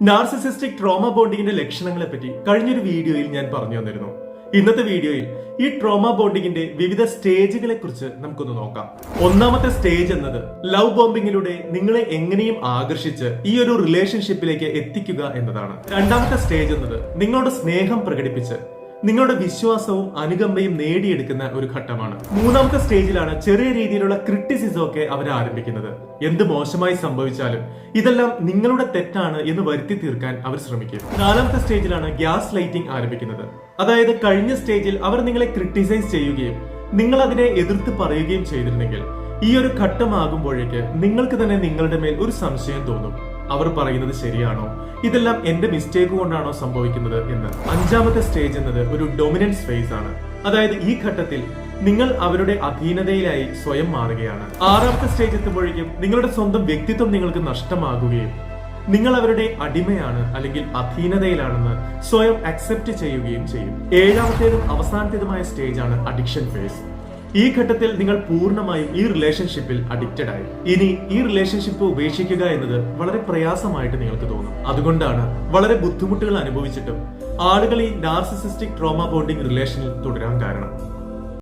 Narcissistic trauma ബോണ്ടിങ്ങിന്റെ ലക്ഷണങ്ങളെ പറ്റി കഴിഞ്ഞൊരു വീഡിയോയിൽ ഞാൻ പറഞ്ഞു തന്നിരുന്നു. ഇന്നത്തെ വീഡിയോയിൽ ഈ ട്രോമ ബോണ്ടിങ്ങിന്റെ വിവിധ സ്റ്റേജുകളെ കുറിച്ച് നമുക്കൊന്ന് നോക്കാം. ഒന്നാമത്തെ സ്റ്റേജ് എന്നത് ലവ് ബോംബിങ്ങിലൂടെ നിങ്ങളെ എങ്ങനെയും ആകർഷിച്ച് ഈ ഒരു റിലേഷൻഷിപ്പിലേക്ക് എത്തിക്കുക എന്നതാണ്. രണ്ടാമത്തെ സ്റ്റേജ് എന്നത് നിങ്ങളുടെ സ്നേഹം പ്രകടിപ്പിച്ച് നിങ്ങളുടെ വിശ്വാസവും അനുകമ്പയും നേടിയെടുക്കുന്ന ഒരു ഘട്ടമാണ്. മൂന്നാമത്തെ സ്റ്റേജിലാണ് ചെറിയ രീതിയിലുള്ള ക്രിറ്റിസിസം ഒക്കെ അവർ ആരംഭിക്കുന്നത്. എന്ത് മോശമായി സംഭവിച്ചാലും ഇതെല്ലാം നിങ്ങളുടെ തെറ്റാണ് എന്ന് വരുത്തി തീർക്കാൻ അവർ ശ്രമിക്കും. നാലാമത്തെ സ്റ്റേജിലാണ് ഗ്യാസ് ലൈറ്റിംഗ് ആരംഭിക്കുന്നത്. അതായത് കഴിഞ്ഞ സ്റ്റേജിൽ അവർ നിങ്ങളെ ക്രിട്ടിസൈസ് ചെയ്യുകയും നിങ്ങൾ അതിനെ എതിർത്ത് പറയുകയും ചെയ്തിരുന്നെങ്കിൽ ഈ ഒരു ഘട്ടമാകുമ്പോഴേക്ക് നിങ്ങൾക്ക് തന്നെ നിങ്ങളുടെ മേൽ ഒരു സംശയം തോന്നും. അവർ പറയുന്നത് ശരിയാണോ? ഇതെല്ലാം എന്റെ മിസ്റ്റേക്ക് കൊണ്ടാണോ സംഭവിക്കുന്നത് എന്ന്. അഞ്ചാമത്തെ സ്റ്റേജ് എന്നത് ഒരു ഡൊമിനൻസ് ഫേസ് ആണ്. അതായത് ഈ ഘട്ടത്തിൽ നിങ്ങൾ അവരുടെ അധീനതയിലായി സ്വയം മാറുകയാണ്. ആറാമത്തെ സ്റ്റേജ് എത്തുമ്പോഴേക്കും നിങ്ങളുടെ സ്വന്തം വ്യക്തിത്വം നിങ്ങൾക്ക് നഷ്ടമാകുകയും നിങ്ങൾ അവരുടെ അടിമയാണ് അല്ലെങ്കിൽ അധീനതയിലാണെന്ന് സ്വയം അക്സെപ്റ്റ് ചെയ്യുകയും ചെയ്യും. ഏഴാമത്തേതും അവസാനത്തേതുമായ സ്റ്റേജ് ആണ് അഡിക്ഷൻ ഫേസ് ഈ ഘട്ടത്തിൽ നിങ്ങൾ പൂർണമായും ഈ റിലേഷൻഷിപ്പിൽ അഡിക്റ്റഡ് ആയി. ഇനി ഈ റിലേഷൻഷിപ്പ് ഉപേക്ഷിക്കുക എന്നത് വളരെ പ്രയാസമായിട്ട് നിങ്ങൾക്ക് തോന്നും. അതുകൊണ്ടാണ് വളരെ ബുദ്ധിമുട്ടുകൾ അനുഭവിച്ചിട്ടും ആളുകൾ ഈ നാർസിസിസ്റ്റിക് ട്രോമ ബോണ്ടിങ് റിലേഷനിൽ തുടരാൻ കാരണം.